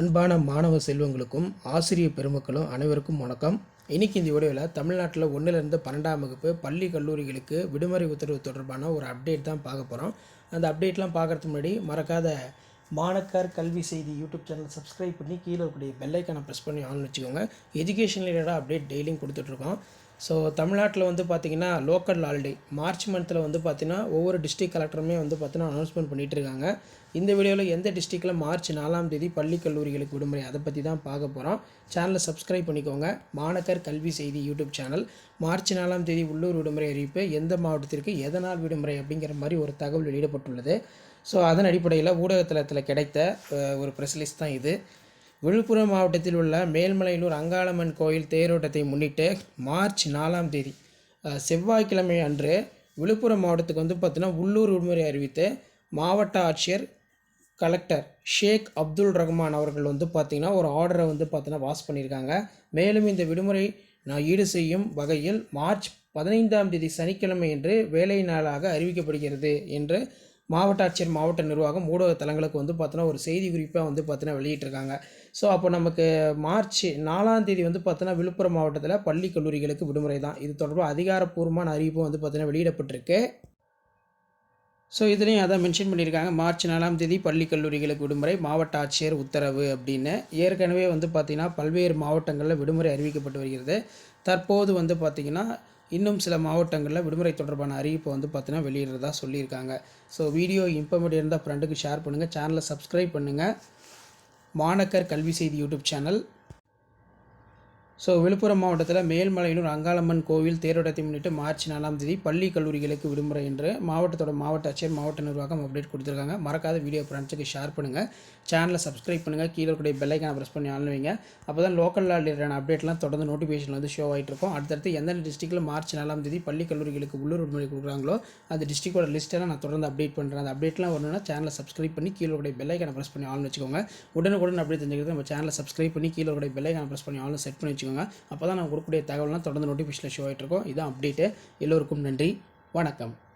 அன்பான மாணவ செல்வங்களுக்கும் ஆசிரியர் பெருமக்களும் அனைவருக்கும் வணக்கம். இன்றைக்கி இந்த வீடியோவில் தமிழ்நாட்டில் ஒன்றிலிருந்து பன்னெண்டாம் வகுப்பு பள்ளி கல்லூரிகளுக்கு விடுமுறை உத்தரவு தொடர்பான ஒரு அப்டேட் தான் பார்க்க போகிறோம் அந்த அப்டேட்லாம் பார்க்கறதுக்கு முன்னாடி மறக்காத மாணக்கர் கல்வி செய்தி யூடியூப் சேனல் சப்ஸ்கிரைப் பண்ணி கீழே இருக்கக்கூடிய பெல்லைக்கான ப்ரெஸ் பண்ணி ஆன் வச்சுக்கோங்க. எஜுகேஷன் ரிலேட்டடாக அப்டேட் டெய்லியும் கொடுத்துட்ருக்கோம் ஸோ தமிழ்நாட்டில் வந்து பார்த்திங்கன்னா லோக்கல் ஹாலிடே மார்ச் மந்தில் வந்து பார்த்திங்கன்னா ஒவ்வொரு டிஸ்ட்ரிக்ட் கலெக்டருமே வந்து பார்த்திங்கன்னா அனௌன்ஸ்மெண்ட் பண்ணிகிட்டு இருக்காங்க. இந்த வீடியோவில் எந்த டிஸ்ட்ரிக்டில் மார்ச் நாலாம் தேதி பள்ளி கல்லூரிகளுக்கு விடுமுறை அதை பற்றி தான் பார்க்க போகிறோம் சேனலை சப்ஸ்கிரைப் பண்ணிக்கோங்க. மாணக்கர் கல்வி செய்தி யூடியூப் சேனல் மார்ச் நாலாம் தேதி உள்ளூர் விடுமுறை அறிவிப்பு எந்த மாவட்டத்திற்கு எதனால் விடுமுறை அப்படிங்கிற மாதிரி ஒரு தகவல் வெளியிடப்பட்டுள்ளது. ஸோ அதன் அடிப்படையில் ஊடகத்தளத்தில் கிடைத்த ஒரு ப்ரெஸ் தான் இது. விழுப்புரம் மாவட்டத்தில் உள்ள மேல்மலையனூர் அங்காளம்மன் கோயில் தேரோட்டத்தை முன்னிட்டு மார்ச் நாலாம் தேதி செவ்வாய்க்கிழமை அன்று விழுப்புரம் மாவட்டத்துக்கு வந்து பார்த்தீங்கன்னா உள்ளூர் விடுமுறை அறிவித்து மாவட்ட ஆட்சியர் கலெக்டர் ஷேக் அப்துல் ரஹ்மான் அவர்கள் வந்து பார்த்திங்கன்னா ஒரு ஆர்டரை வந்து பார்த்தீங்கன்னா பாஸ் பண்ணியிருக்காங்க. மேலும் இந்த விடுமுறை நான் ஈடு செய்யும் வகையில் மார்ச் பதினைந்தாம் தேதி சனிக்கிழமை என்று வேலை நாளாக அறிவிக்கப்படுகிறது என்று மாவட்ட ஆட்சியர் மாவட்ட நிர்வாகம் ஊடக தளங்களுக்கு வந்து பார்த்தோன்னா ஒரு செய்தி குறிப்பாக வந்து பார்த்தினா வெளியிட்டிருக்காங்க. ஸோ அப்போ நமக்கு மார்ச் நாலாம் தேதி வந்து பார்த்தோன்னா விழுப்புரம் மாவட்டத்தில் பள்ளி கல்லூரிகளுக்கு விடுமுறை தான். இது தொடர்பாக அதிகாரப்பூர்வமான அறிவிப்பு வந்து பார்த்தீங்கன்னா வெளியிடப்பட்டிருக்கு. ஸோ இதுலேயும் அதான் மென்ஷன் பண்ணியிருக்காங்க. மார்ச் நாலாம் தேதி பள்ளி கல்லூரிகளுக்கு விடுமுறை மாவட்ட ஆட்சியர் உத்தரவு அப்படின்னு. ஏற்கனவே வந்து பார்த்திங்கன்னா பல்வேறு மாவட்டங்களில் விடுமுறை அறிவிக்கப்பட்டு வருகிறது. தற்போது வந்து பார்த்திங்கன்னா இன்னும் சில மாவட்டங்களில் விடுமுறை தொடர்பான அறிவிப்பை வந்து பார்த்திங்கன்னா வெளியிடுறதா சொல்லியிருக்காங்க. ஸோ வீடியோ இன்ஃபர்மேட்டிவ் இருந்தால் ஃப்ரெண்டுக்கு ஷேர் பண்ணுங்கள் சேனலை சப்ஸ்கிரைப் பண்ணுங்கள் மாணக்கர் கல்வி செய்தி யூடியூப் சேனல். ஸோ விழுப்புரம் மாவட்டத்தில் மேல்மலையனூர் அங்காளம்மன் கோவில் தேரோட்டத்தை முன்னிட்டு மார்ச் நாலாம் தேதி பள்ளி கல்லூரிகளுக்கு விடுமுறை என்று மாவட்டத்தோட மாவட்ட ஆட்சியர் மாவட்ட நிர்வாகம் அப்டேட் கொடுத்துருக்காங்க. மறக்காத வீடியோ ஃப்ரெண்ட்ஸுக்கு ஷேர் பண்ணுங்கள் சேனலை சப்ஸ்கிரைப் பண்ணுங்கள் கீழே இருக்கக்கூடிய பெல்லைக்கான ப்ரெஸ் பண்ணி ஆளுவீங்க வைங்க. அப்போ தான் லோக்கல் ரிலேட்டடான அப்டேட்லாம் தொடர்ந்து நோட்டிஃபிகேஷன் வந்து ஷோ ஆகிட்டு இருக்கும். அடுத்தடுத்து எந்தெந்த டிஸ்ட்ரிக்ட்டில் மார்ச் நாலாம் தேதி பள்ளி கல்லூரிகளுக்கு உள்ளூர் விடுமுறை கொடுக்குறாங்களோ அந்த டிஸ்ட்ரிக்டோட லிஸ்ட்டெல்லாம் நான் தொடர்ந்து அப்டேட் பண்ணுறேன் அந்த அப்டேட்லாம் வரணும்னா சேனலை சப்ஸ்கிரைப் பண்ணி கீழே கூட பெல்லைக்கான ப்ரெஸ் பண்ணி ஆளுன்னு வச்சுக்கோங்க. உடனுக்குடன் அப்டேட் தெரிஞ்சுக்கிறது நம்ம சேனலை சப்ஸ்கிரைப் பண்ணி கீழே இருக்கக்கூடிய பெல்லைக்கான ப்ரெஸ் பண்ணி ஆன் செட் பண்ணி வச்சுக்கோங்க. அப்போ தான் நான் கொடுக்கக்கூடிய தகவல்லாம் தொடர்ந்து நோட்டிஃபிகேஷனில் ஷோ ஆகிட்டு இருக்கோம் இதான் அப்டேட்டு எல்லோருக்கும் நன்றி. வணக்கம்.